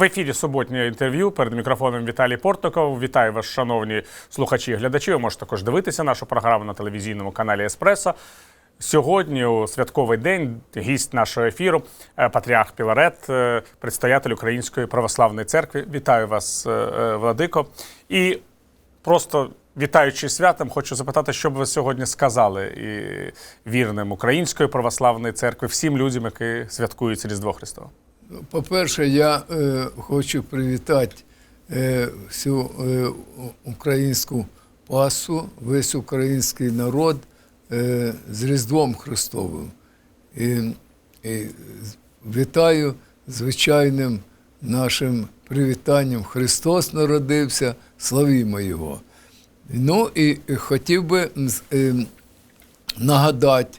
В ефірі суботнє інтерв'ю перед мікрофоном Віталій Портников. Вітаю вас, шановні слухачі і глядачі. Ви можете також дивитися нашу програму на телевізійному каналі Еспресо. Сьогодні, у святковий день, гість нашого ефіру, е, патріарх Піларет, е, предстоятель Української православної церкви. Вітаю вас, е, Владико. І просто вітаючи святом, хочу запитати, що б ви сьогодні сказали і вірним Української православної церкви, всім людям, які святкують Різдво Христове. По-перше, я е, хочу привітати е, всю е, українську пасу, весь український народ е, з Різдвом Христовим. І, і вітаю звичайним нашим привітанням. Христос народився, славімо Його. Ну і хотів би е, нагадати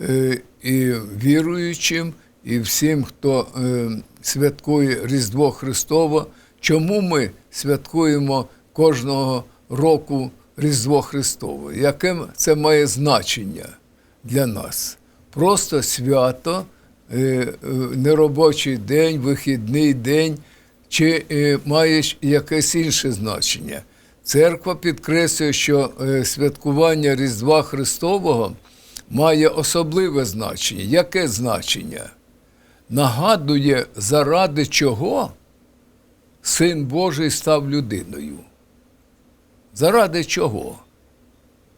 е, і віруючим, і всім, хто е, святкує Різдво Христово, чому ми святкуємо кожного року Різдво Христове? Яке це має значення для нас? Просто свято, е, е, неробочий день, вихідний день, чи має якесь інше значення? Церква підкреслює, що святкування Різдва Христового має особливе значення. Яке значення? Нагадує, заради чого Син Божий став людиною. Заради чого?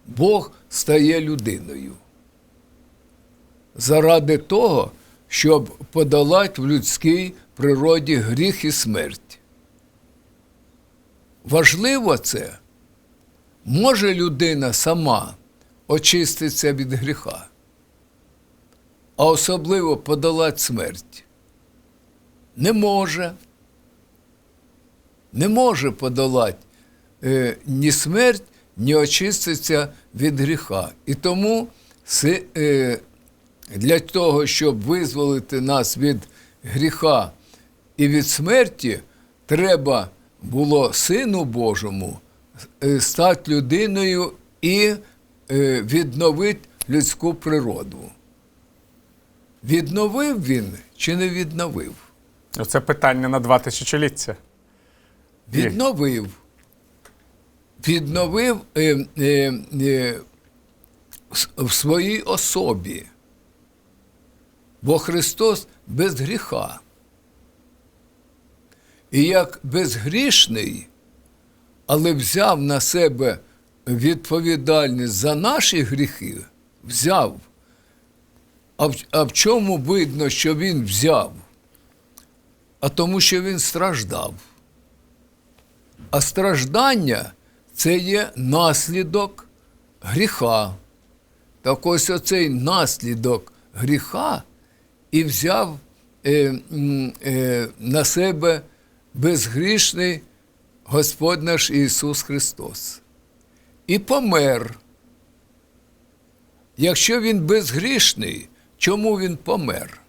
Бог стає людиною. Заради того, щоб подолати в людській природі гріх і смерть. Важливо це, може людина сама очиститися від гріха, а особливо подолати смерть. Не може. Не може подолати е, ні смерть, ні очиститися від гріха. І тому е, для того, щоб визволити нас від гріха і від смерті, треба було Сину Божому е, стати людиною і е, відновити людську природу. Відновив він чи не відновив? Це питання на два тисячоліття. Відновив. Відновив е, е, е, в своїй особі. Бо Христос без гріха. І як безгрішний, але взяв на себе відповідальність за наші гріхи, взяв. А в, а в чому видно, що він взяв? А тому, що він страждав. А страждання це є наслідок гріха. Так ось оцей наслідок гріха і взяв е, е, на себе безгрішний Господь наш Ісус Христос. І помер. Якщо він безгрішний, чому він помер?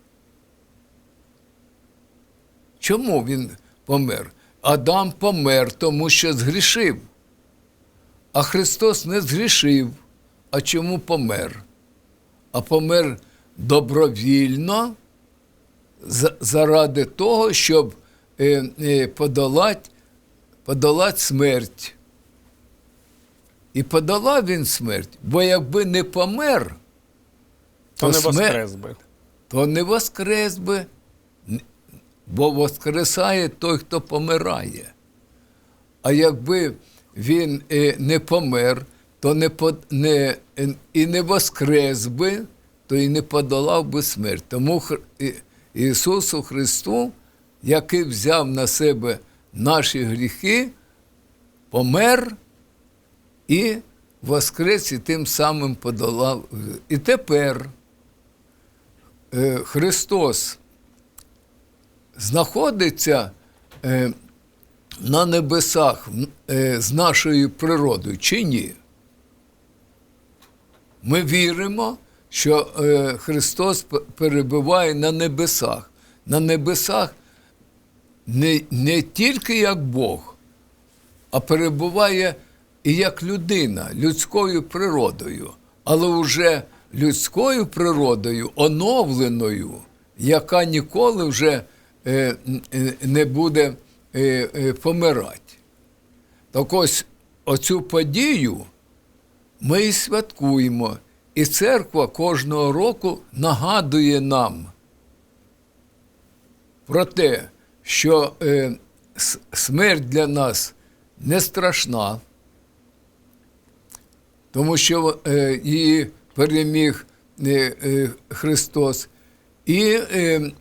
Чому він помер? Адам помер, тому що згрішив. А Христос не згрішив. А чому помер? А помер добровільно заради того, щоб е, е, подолати, подолати смерть. І подолав він смерть, бо якби не помер, То не смер- воскрес би. то не воскрес би, бо воскресає той, хто помирає. А якби він е, не помер, то не, под- не, е, і не воскрес би, то і не подолав би смерть. Тому Хр- Ісусу Христу, який взяв на себе наші гріхи, помер і воскрес, і тим самим подолав. І тепер Христос знаходиться е, на небесах е, з нашою природою чи ні? Ми віримо, що е, Христос перебуває на небесах. На небесах не, не тільки як Бог, а перебуває і як людина, людською природою, але вже людською природою, оновленою, яка ніколи вже е, е, не буде е, помирати. Так ось оцю подію ми і святкуємо. І церква кожного року нагадує нам про те, що смерть для нас не страшна, тому що її переміг е, е, Христос. І е,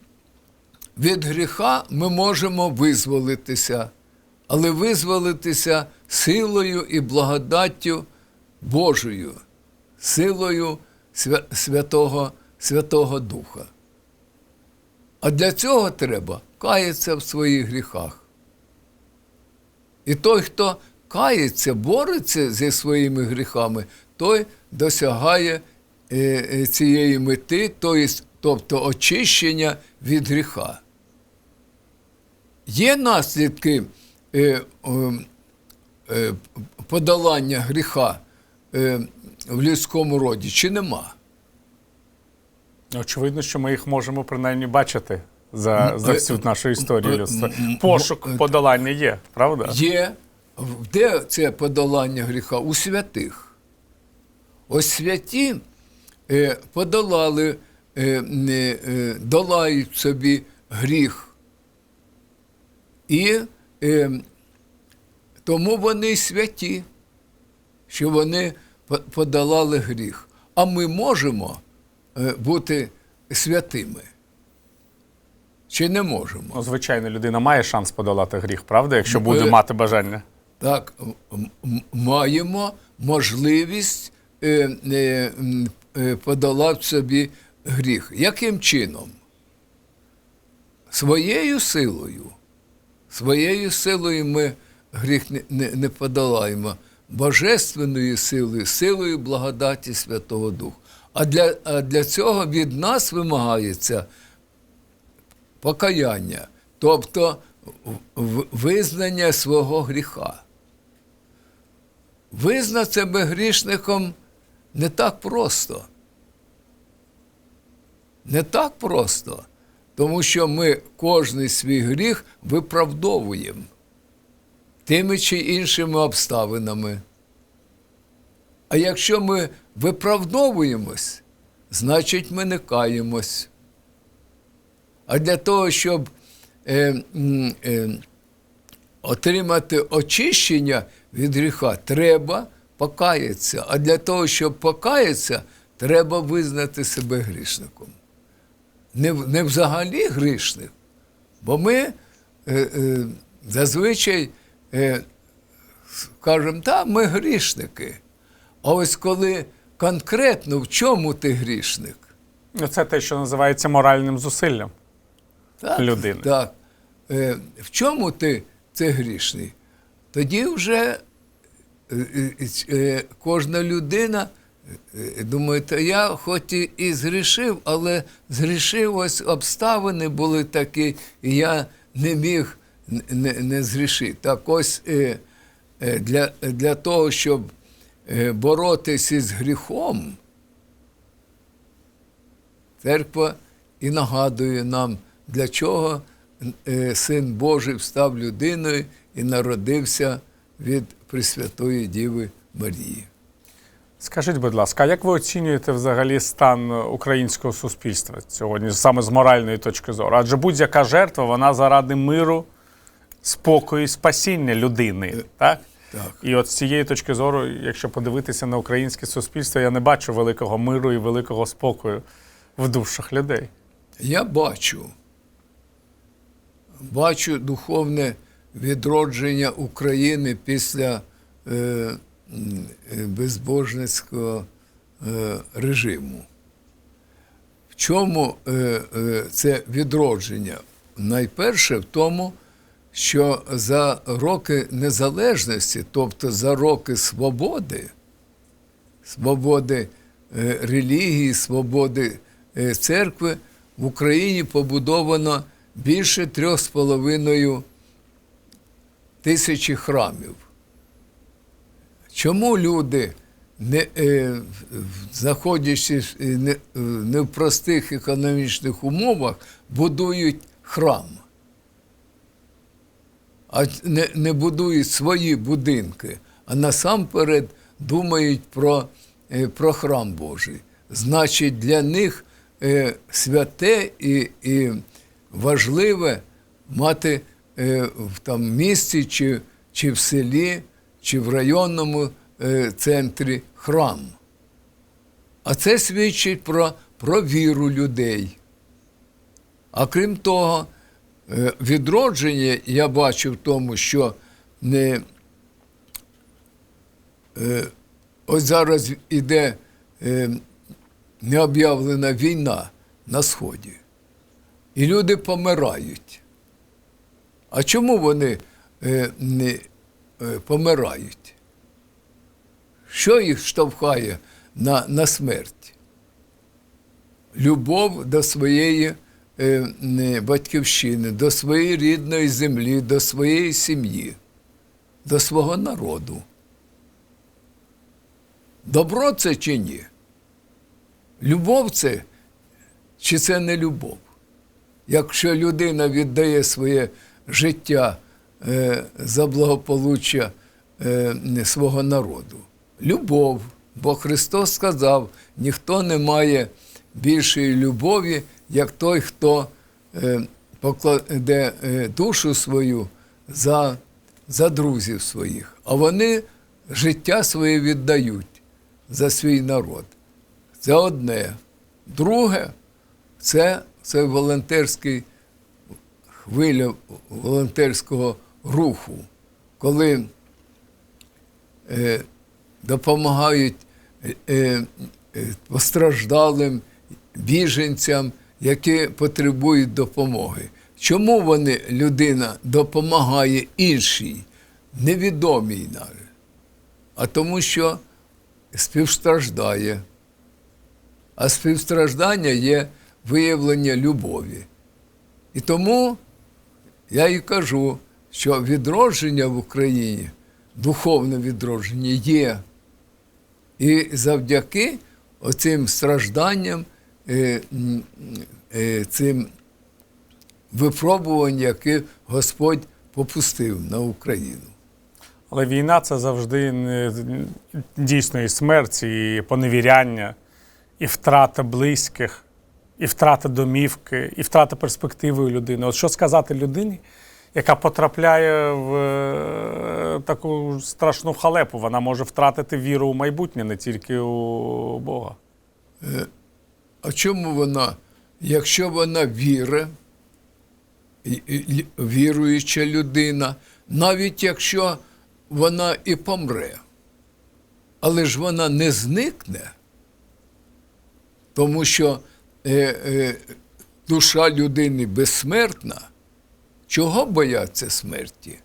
від гріха ми можемо визволитися, але визволитися силою і благодаттю Божою, силою Святого, Святого Духа. А для цього треба каятися в своїх гріхах. І той, хто кається, бореться зі своїми гріхами, той досягає е, е, цієї мети, тобто очищення від гріха. Є наслідки е, подолання гріха в людському роді, чи нема? Очевидно, що ми їх можемо принаймні бачити за, за всю нашу історію людства. Пошук подолання є, правда? Є. Де це подолання гріха? У святих. Ось святі е, подолали, е, е, долають собі гріх. І тому вони святі, що вони подолали гріх. А ми можемо бути святими. Чи не можемо? Ну, звичайно, людина має шанс подолати гріх, правда, якщо буде мати бажання. Так, маємо можливість е, е, е, подолати собі гріх. Яким чином? Своєю силою. Своєю силою ми гріх не, не подолаємо. Божественною силою, силою благодаті Святого Духа. А для, а для цього від нас вимагається покаяння, тобто визнання свого гріха. Визнати себе грішником не так просто. Не так просто, тому що ми кожний свій гріх виправдовуємо тими чи іншими обставинами. А якщо ми виправдовуємось, значить ми не каємось. А для того, щоб е, е, отримати очищення від гріха, треба покаятися. А для того, щоб покаятися, треба визнати себе грішником. Не, не взагалі грішник. Бо ми е, е, зазвичай е, кажемо, так, ми грішники. А ось коли конкретно в чому ти грішник? Ну, Це те, що називається моральним зусиллям. Так, людини. Так. Е, в чому ти це грішний? Тоді вже кожна людина е, думає, та я хоч і, згрішив, але згрішив ось обставини були такі, і я не міг не, не згрішити. Так ось е, е, для, для того, щоб е, боротися із гріхом, Церква і нагадує нам, для чого е, Син Божий став людиною і народився від Пресвятої Діви Марії. Скажіть, будь ласка, а як ви оцінюєте взагалі стан українського суспільства сьогодні, саме з моральної точки зору? Адже будь-яка жертва, вона заради миру, спокою спасіння людини. Так? Так. І от з цієї точки зору, якщо подивитися на українське суспільство, я не бачу великого миру і великого спокою в душах людей. Я бачу, бачу духовне відродження України після е, е, безбожницького е, режиму. В чому це відродження? Найперше в тому, що за роки незалежності, тобто за роки свободи, свободи релігії, свободи церкви, в Україні побудовано більше трьох з половиною тисячі храмів. Чому люди, не, е, знаходячись е, не, е, не в простих економічних умовах, будують храм? а не, не будують свої будинки, а насамперед думають про, е, про храм Божий. Значить, для них е, святе і, і важливе мати в там місті чи, чи в селі, чи в районному е, центрі храм. А це свідчить про, про віру людей. А крім того, е, відродження я бачу в тому, що не, е, ось зараз іде е, необ'явлена війна на Сході. І люди помирають. А чому вони е, не е, помирають? Що їх штовхає на, на смерть? Любов до своєї е, батьківщини, до своєї рідної землі, до своєї сім'ї, до свого народу. Добро це чи ні? Любов це чи це не любов? Якщо людина віддає своє життя е, за благополуччя е, свого народу. Любов, бо Христос сказав, ніхто не має більшої любові, як той, хто е, покладе душу свою за, за друзів своїх. А вони життя своє віддають за свій народ. Це одне. Друге, це, це волонтерський хвиля волонтерського руху, коли е, допомагають е, е, постраждалим біженцям, які потребують допомоги. Чому вони, людина допомагає іншій, невідомій навіть? А тому, що співстраждає. А співстраждання є виявлення любові. І тому я і кажу, що відродження в Україні, духовне відродження є. І завдяки оцим стражданням, е, е, цим випробуванням, які Господь попустив на Україну. Але війна це завжди не, дійсно і смерть, і поневіряння, і втрата близьких, і втрата домівки, і втрата перспективи у людини. От що сказати людині, яка потрапляє в е, таку страшну халепу, вона може втратити віру у майбутнє, не тільки у Бога. А чому вона, якщо вона віра, віруюча людина, навіть якщо вона і помре, але ж вона не зникне, тому що е, е, душа людини безсмертна, чого бояться смерті?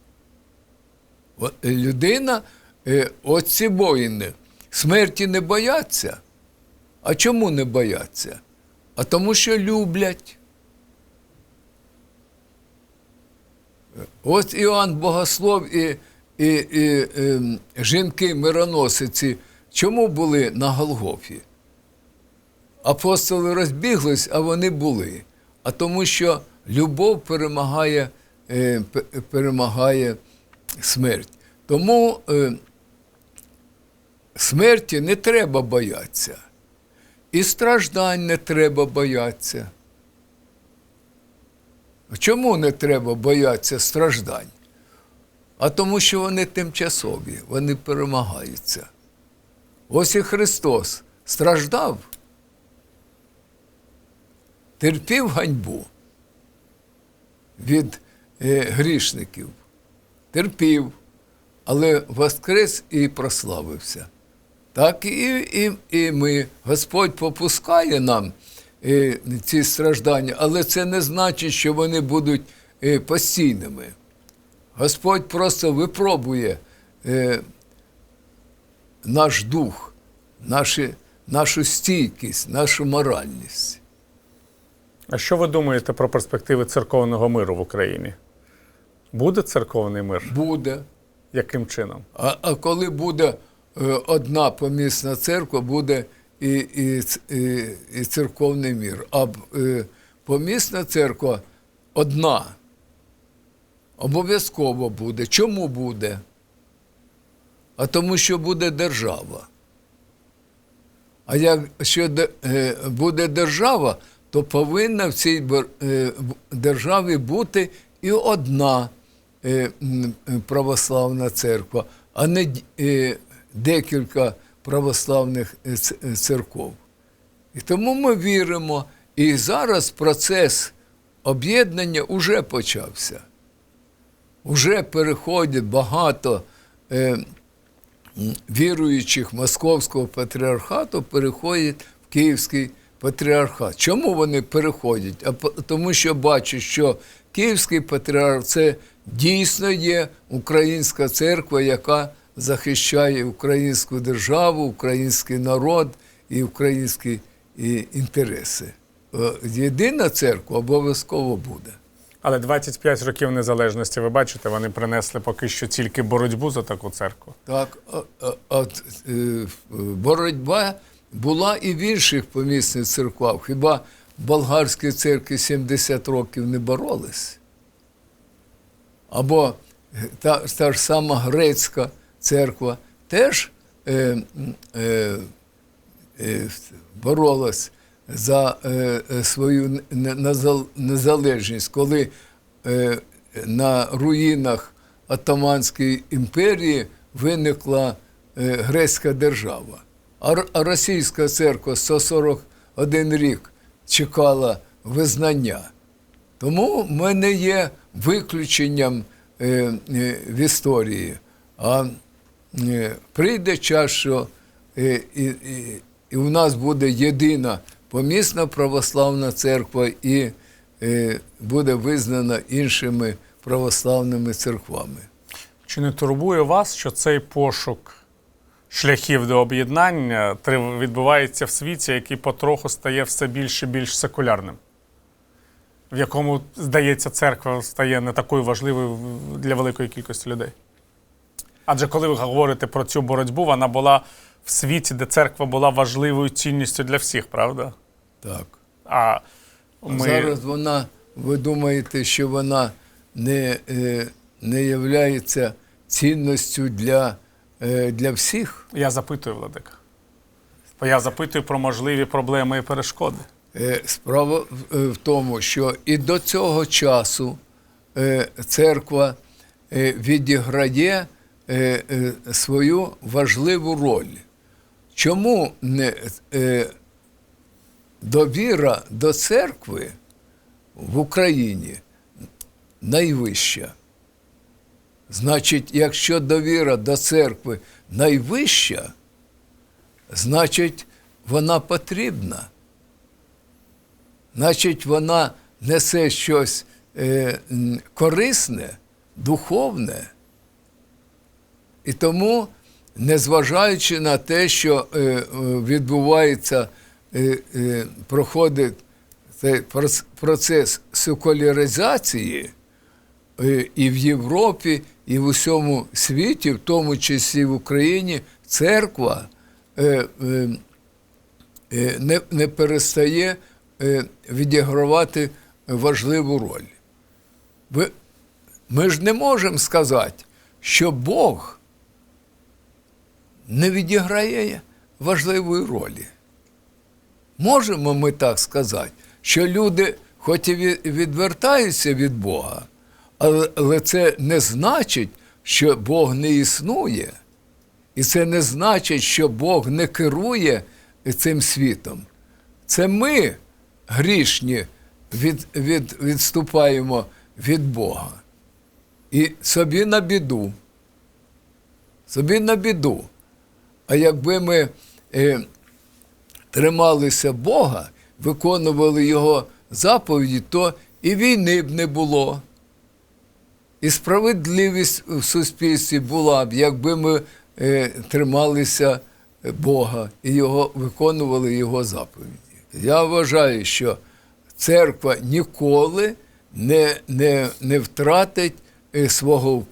Е, Людина, е, оці воїни, смерті не бояться. А чому не бояться? А тому, що люблять. От Іоанн Богослов і, і, і, ем, жінки мироносиці чому були на Голгофі? Апостоли розбіглись, а вони були. А тому, що любов перемагає, е, перемагає смерть. Тому е, смерті не треба боятися. І страждань не треба боятися. Чому не треба боятися страждань? А тому, що вони тимчасові, вони перемагаються. Ось і Христос страждав, терпів ганьбу від е, грішників, терпів, але воскрес і прославився. Так і, і, і ми. Господь попускає нам е, ці страждання, але це не значить, що вони будуть е, постійними. Господь просто випробує е, наш дух, наші, нашу стійкість, нашу моральність. А що ви думаєте про перспективи церковного миру в Україні? Буде церковний мир? Буде. Яким чином? А, а коли буде е, одна помісна церква, буде і, і, і, і церковний мір. А б, е, помісна церква одна. Обов'язково буде. Чому буде? А тому, що буде держава. А якщо де- е, буде держава, то повинна в цій е, державі бути і одна е, православна церква, а не е, декілька православних церков. І тому ми віримо. І зараз процес об'єднання вже почався. Уже переходять багато е, віруючих Московського патріархату переходять в Київський патріархат. Чому вони переходять? А тому що бачать, що Київський патріарх це дійсно є українська церква, яка захищає українську державу, український народ і українські і, інтереси. Е, Єдина церква обов'язково буде. Але 25 років незалежності, ви бачите, вони принесли поки що тільки боротьбу за таку церкву. Так, от е, боротьба була і в інших помісних церквах. Хіба в болгарській церкві 70 років не боролись? Або та, та ж сама грецька церква теж е, е, е, боролась за е, е, свою незалежність, коли е, на руїнах Отоманської імперії виникла е, грецька держава. А, російська церква 141 рік чекала визнання. Тому ми не є виключенням е, е, в історії. А е, прийде час, що і, і, і у нас буде єдина помісна православна церква і буде визнана іншими православними церквами. Чи не турбує вас, що цей пошук шляхів до об'єднання відбувається в світі, який потроху стає все більш і більш секулярним? В якому, здається, церква стає не такою важливою для великої кількості людей? Адже коли ви говорите про цю боротьбу, вона була в світі, де церква була важливою цінністю для всіх, правда? Так. А ми... Зараз вона, ви думаєте, що вона не, е, не являється цінністю для, для всіх? Я запитую, Владика. Бо я запитую про можливі проблеми і перешкоди. Е, Справа в- е, тому, що і до цього часу е, церква е, відіграє е, е, свою важливу роль. Чому е, довіра до церкви в Україні найвища? Значить, якщо довіра до церкви найвища, значить вона потрібна значить, вона несе щось е, корисне, духовне. І тому, незважаючи на те, що е, е, відбувається, е, е, проходить цей проц- процес секуляризації е, і в Європі, і в усьому світі, в тому числі в Україні, церква е, е, е, не, не перестає е, відігравати важливу роль. Ви, ми ж не можемо сказати, що Бог не відіграє важливої ролі. Можемо ми так сказати, що люди, хоч і відвертаються від Бога, але, це не значить, що Бог не існує. І це не значить, що Бог не керує цим світом. Це ми, грішні, від, від, відступаємо від Бога. І собі на біду. Собі на біду. А якби ми е, трималися Бога, виконували Його заповіді, то і війни б не було. І справедливість в суспільстві була б, якби ми е, трималися Бога і його, виконували Його заповіді. Я вважаю, що церква ніколи не, не, не втратить е, свого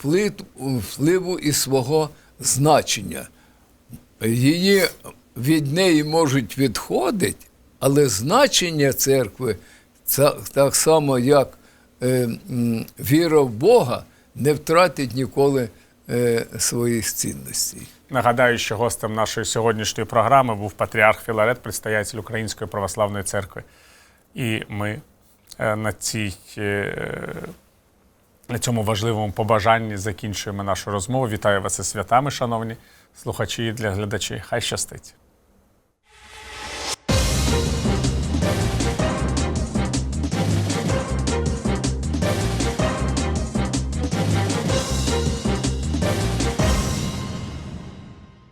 впливу, і свого значення. Її від неї можуть відходити, але значення церкви це так само, як віра в Бога, не втратить ніколи е, своїх цінностей. Нагадаю, що гостем нашої сьогоднішньої програми був патріарх Філарет, предстоятель Української православної церкви. І ми е, на, цій, е, на цьому важливому побажанні закінчуємо нашу розмову. Вітаю вас із святами, шановні слухачі і для глядачів. Хай щастить!